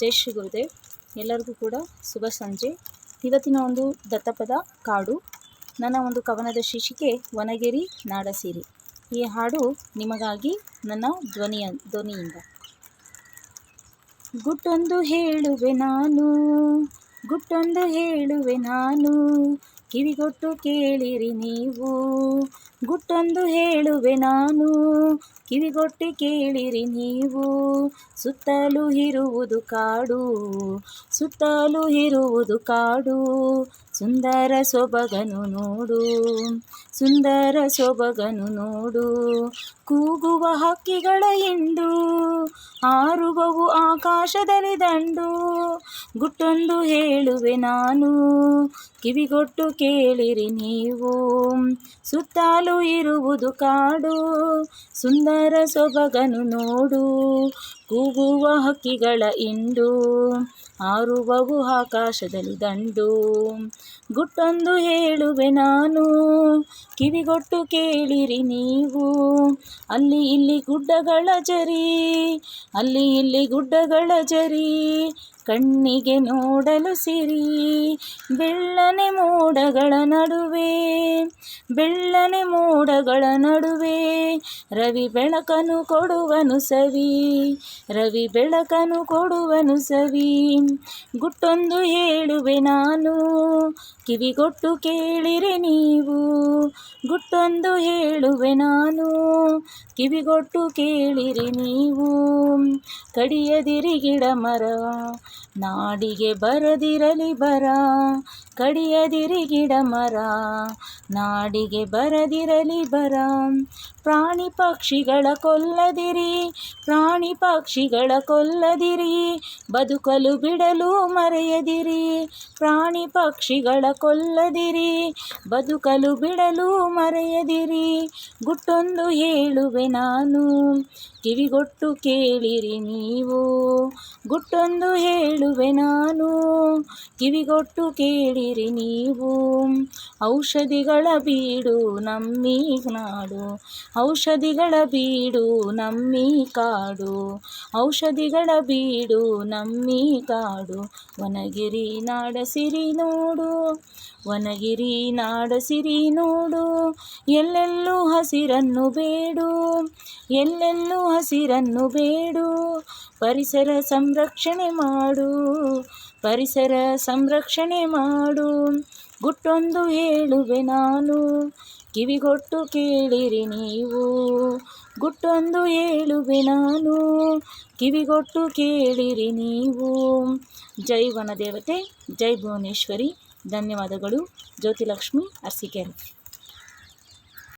ಜೈ ಶ್ರೀ ಗುರುದೇವ್. ಎಲ್ಲರಿಗೂ ಕೂಡ ಶುಭ ಸಂಜೆ. ಇವತ್ತಿನ ಒಂದು ದತ್ತಪದ ಕಾಡು. ನನ್ನ ಒಂದು ಕವನದ ಶೀರ್ಷಿಕೆ, ವನಗಿರಿ ನಾಡಸಿರಿ ಈ ಹಾಡು ನಿಮಗಾಗಿ ನನ್ನ ಧ್ವನಿಯ, ಧ್ವನಿಯಿಂದ. ಗುಟ್ಟೊಂದು ಹೇಳುವೆ ನಾನು, ಗುಟ್ಟೊಂದು ಹೇಳುವೆ ನಾನು, ಕಿವಿಗೊಟ್ಟು ಕೇಳಿರಿ ನೀವು. ಗುಟ್ಟೊಂದು ಹೇಳುವೆ ನಾನು ಕಿವಿಗೊಟ್ಟು ಕೇಳಿರಿ ನೀವು. ಸುತ್ತಲೂ ಇರುವುದು ಕಾಡು. ಸುತ್ತಲೂ ಇರುವುದು ಕಾಡು. ಸುಂದರ ಸೊಬಗನು ನೋಡು. ಸುಂದರ ಸೊಬಗನು ನೋಡು. ಕೂಗುವ ಹಕ್ಕಿಗಳ ಹಿಂಡು. ಆರುವವು ಆಕಾಶದಲ್ಲಿ ದಂಡು. ಗುಟ್ಟೊಂದು ಹೇಳುವೆ ನಾನು. ಕಿವಿಗೊಟ್ಟು ಕೇಳಿರಿ ನೀವು. ಸುತ್ತಲೂ ಇರುವುದು ಕಾಡು. ಸುಂದರ ಸೊಬಗನು ನೋಡು ಕೂಗುವ ಹಕ್ಕಿಗಳ ಹಿಂಡು ಹಾರುವವು ಆಕಾಶದಲ್ಲಿ ದಂಡು. ಗುಟ್ಟೊಂದು ಹೇಳುವೆ ನಾನು, ಕಿವಿಗೊಟ್ಟು ಕೇಳಿರಿ ನೀವು. ಅಲ್ಲಿ ಇಲ್ಲಿ ಗುಡ್ಡಗಳ ಜರಿ, ಅಲ್ಲಿ ಇಲ್ಲಿ ಗುಡ್ಡಗಳ ಜರಿ, ಕಣ್ಣಿಗೆ ನೋಡಲು ಸಿರಿ. ಬೆಳ್ಳನೆ ಮೋಡಗಳ ನಡುವೆ, ಬೆಳ್ಳನೆ ಮೋಡಗಳ ನಡುವೆ, ರವಿ ಬೆಳಕನು ಕೊಡುವನು ಸವಿ, ರವಿ ಬೆಳಕನು ಕೊಡುವನು ಸವಿ. ಗುಟ್ಟೊಂದು ಹೇಳುವೆ ನಾನು ಕಿವಿಗೊಟ್ಟು ಕೇಳಿರಿ ನೀವು. ಗುಟ್ಟೊಂದು ಹೇಳುವೆ ನಾನು. ಕಿವಿಗೊಟ್ಟು ಕೇಳಿರಿ ನೀವು. ಕಡಿಯದಿರಿ ಗಿಡ ಮರ. ನಾಡಿಗೆ ಬರದಿರಲಿ ಬರ. ಕಡಿಯದಿರಿ ಗಿಡ ಮರ. ನಾಡಿಗೆ ಬರದಿರಲಿ ಬರ. ಪ್ರಾಣಿ ಪಕ್ಷಿಗಳ ಕೊಲ್ಲದಿರಿ. ಪ್ರಾಣಿ ಪಕ್ಷಿಗಳ ಕೊಲ್ಲದಿರಿ. ಬದುಕಲು ಬಿಡಲು ಮರೆಯದಿರಿ. ಪ್ರಾಣಿ ಪಕ್ಷಿಗಳ ಕೊಲ್ಲದಿರಿ ಬದುಕಲು ಬಿಡಲು ಮರೆಯದಿರಿ. ಗುಟ್ಟೊಂದು ಹೇಳುವೆ ನಾನು, ಕಿವಿಗೊಟ್ಟು ಕೇಳಿರಿ ನೀವು. ಗುಟ್ಟೊಂದು ಹೇಳುವೆ ನಾನು, ಕಿವಿಗೊಟ್ಟು ಕೇಳಿರಿ ನೀವು. ಔಷಧಿಗಳ ಬೀಡು ನಮ್ಮಿ ನಾಡು, ಔಷಧಿಗಳ ಬೀಡು ನಮ್ಮಿ ಕಾಡು, ಔಷಧಿಗಳ ಬೀಡು ನಮ್ಮಿ ಕಾಡು. ವನಗಿರಿ ನಾಡಸಿರಿ ನೋಡು. ವನಗಿರಿ ನಾಡಸಿರಿ ನೋಡು, ಎಲ್ಲೆಲ್ಲೂ ಹಸಿರನ್ನು ಬೇಡು, ಎಲ್ಲೆಲ್ಲೂ ಹಸಿರನ್ನು ಬೇಡು. ಪರಿಸರ ಸಂರಕ್ಷಣೆ ಮಾಡು, ಪರಿಸರ ಸಂರಕ್ಷಣೆ ಮಾಡು. ಗುಟ್ಟೊಂದು ಹೇಳುವೆ ನಾನು, ಕಿವಿಗೊಟ್ಟು ಕೇಳಿರಿ ನೀವು. ಗುಟ್ಟೊಂದು ಹೇಳುವೆ ನಾನು, ಕಿವಿಗೊಟ್ಟು ಕೇಳಿರಿ ನೀವು. ಜೈ ವನದೇವತೆ, ಜೈ ಭುವನೇಶ್ವರಿ. ಧನ್ಯವಾದಗಳು. ಜ್ಯೋತಿಲಕ್ಷ್ಮಿ ಅರಸೀಕೆರೆ.